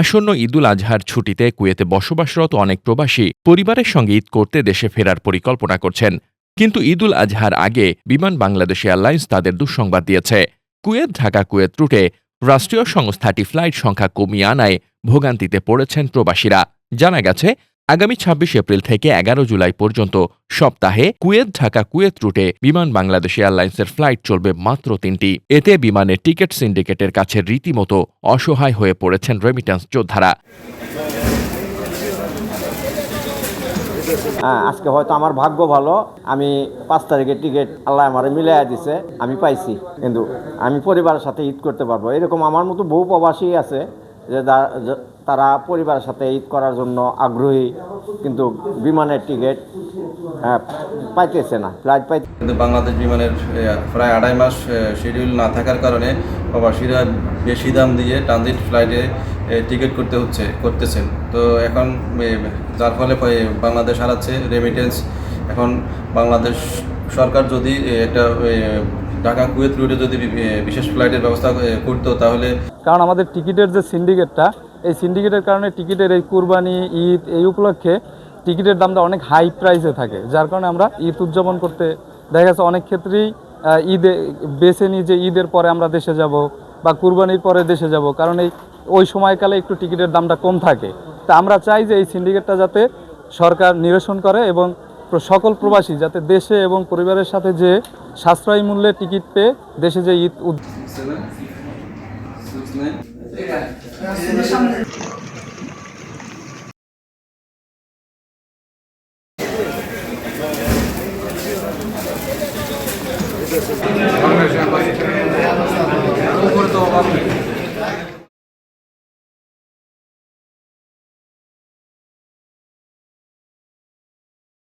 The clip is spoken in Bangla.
আসন্ন ঈদুল আজহার ছুটিতে কুয়েতে বসবাসরত অনেক প্রবাসী পরিবারের সঙ্গে ঈদ করতে দেশে ফেরার পরিকল্পনা করছেন। কিন্তু ঈদুল আজহার আগে বিমান বাংলাদেশ এয়ারলাইন্স তাদের দুঃসংবাদ দিয়েছে। কুয়েত, ঢাকা, কুয়েত রুটে রাষ্ট্রীয় সংস্থাটি ফ্লাইট সংখ্যা কমিয়ে আনায় ভোগান্তিতে পড়েছেন প্রবাসীরা। জানা গেছে আগামী ছাব্বিশ এপ্রিল থেকে এগারো জুলাই পর্যন্ত সপ্তাহে কুয়েত ঢাকা কুয়েত রুটে বিমান বাংলাদেশ এয়ারলাইন্সের ফ্লাইট চলবে মাত্র তিনটি। এতে বিমানের টিকিট সিন্ডিকেটের কাছে রীতিমতো অসহায় হয়ে পড়েছেন রেমিট্যান্স যোদ্ধারা। হ্যাঁ আজকে হয়তো আমার ভাগ্য ভালো। আমি পাঁচ তারিখের টিকিট আল্লাহ আমারে মিলাই দিছে, আমি পাইছি। কিন্তু আমি পরিবারের সাথে ঈদ করতে পারব। এরকম আমার মতো বহু প্রবাসী আছে যে- তারা পরিবারের সাথে ঈদ করার জন্য আগ্রহী কিন্তু বিমানের টিকিট হ্যাঁ, পাইতেছে না ফ্লাইট পাইতে কিন্তু বাংলাদেশ বিমানের প্রায় আড়াই মাস শিডিউল না থাকার কারণে প্রবাসীরা বেশি দাম দিয়ে ট্রানজিট ফ্লাইটে টিকিট করতে হচ্ছে করতেছেন। তো এখন যার ফলে বাংলাদেশ হারাচ্ছে রেমিটেন্স এখন বাংলাদেশ সরকার যদি একটা ঢাকা কুয়েত রুটে যদি বিশেষ ফ্লাইটের ব্যবস্থা করতো তাহলে কারণ আমাদের টিকিটের যে সিন্ডিকেটটা এই সিন্ডিকেটের কারণে টিকিটের এই কুরবানি, ঈদ এই উপলক্ষে টিকিটের দামটা অনেক হাই প্রাইসে থাকে। যার কারণে আমরা ঈদ উদযাপন করতে দেখা গেছে অনেক ক্ষেত্রেই ঈদে বেছে নিই যে ঈদের পরে আমরা দেশে যাব বা কুরবানির পরে দেশে যাব। কারণ এই, ওই সময়কালে একটু টিকিটের দামটা কম থাকে। তা আমরা চাই যে এই সিন্ডিকেটটা যাতে সরকার নিরসন করে এবং সকল প্রবাসী যাতে দেশে এবং পরিবারের সাথে যে সাশ্রয়ী মূল্যে টিকিট পেয়ে দেশে যে ঈদ উদ উপরে তো অভাব নেই